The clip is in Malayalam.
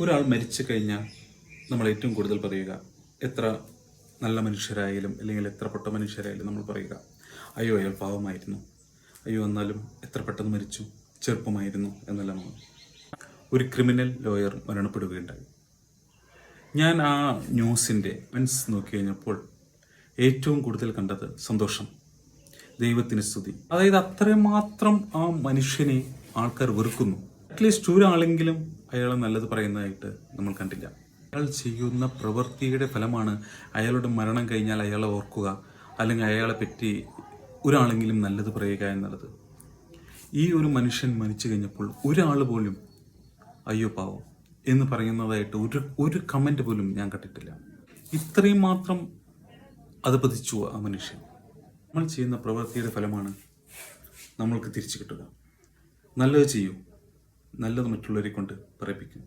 ഒരാൾ മരിച്ചു കഴിഞ്ഞാൽ നമ്മൾ ഏറ്റവും കൂടുതൽ പറയുക എത്ര നല്ല മനുഷ്യരായാലും അല്ലെങ്കിൽ എത്ര പൊട്ട മനുഷ്യരായാലും നമ്മൾ പറയുക അയ്യോ അയാൾ പാവമായിരുന്നു. അയ്യോ എന്നാലും എത്ര പെട്ടെന്ന് മരിച്ചു. ചെറുപ്പമായിരുന്നു എന്നെല്ലാമാണ് ഒരു ക്രിമിനൽ ലോയർ മരണപ്പെടുകയുണ്ടായി. ഞാൻ ആ ന്യൂസിന്റെ മെൻസ് നോക്കി കഴിഞ്ഞപ്പോൾ ഏറ്റവും കൂടുതൽ കണ്ടത് സന്തോഷം ദൈവത്തിന് സ്തുതി. അതായത് അത്രമാത്രം മാത്രം ആ മനുഷ്യനെ ആൾക്കാർ വെറുക്കുന്നു. അറ്റ്ലീസ്റ്റ് ഒരാളെങ്കിലും അയാളെ നല്ലത് പറയുന്നതായിട്ട് നമ്മൾ കണ്ടില്ല. അയാൾ ചെയ്യുന്ന പ്രവൃത്തിയുടെ ഫലമാണ് അയാളുടെ മരണം കഴിഞ്ഞാൽ അയാളെ ഓർക്കുക അല്ലെങ്കിൽ അയാളെ പറ്റി ഒരാളെങ്കിലും നല്ലത് പറയുക എന്നുള്ളത്. ഈ ഒരു മനുഷ്യൻ മരിച്ചു കഴിഞ്ഞപ്പോൾ ഒരാൾ പോലും അയ്യോ പാവോ എന്ന് പറയുന്നതായിട്ട് ഒരു ഒരു കമന്റ് പോലും ഞാൻ കണ്ടിട്ടില്ല. ഇത്രയും മാത്രം അത് പതിച്ചു ആ മനുഷ്യൻ. നമ്മൾ ചെയ്യുന്ന പ്രവൃത്തിയുടെ ഫലമാണ് നമ്മൾക്ക് തിരിച്ചു കിട്ടുക. നല്ലത് ചെയ്യൂ. നല്ലത് മറ്റുള്ളവരെ കൊണ്ട് പറയിപ്പിക്കും.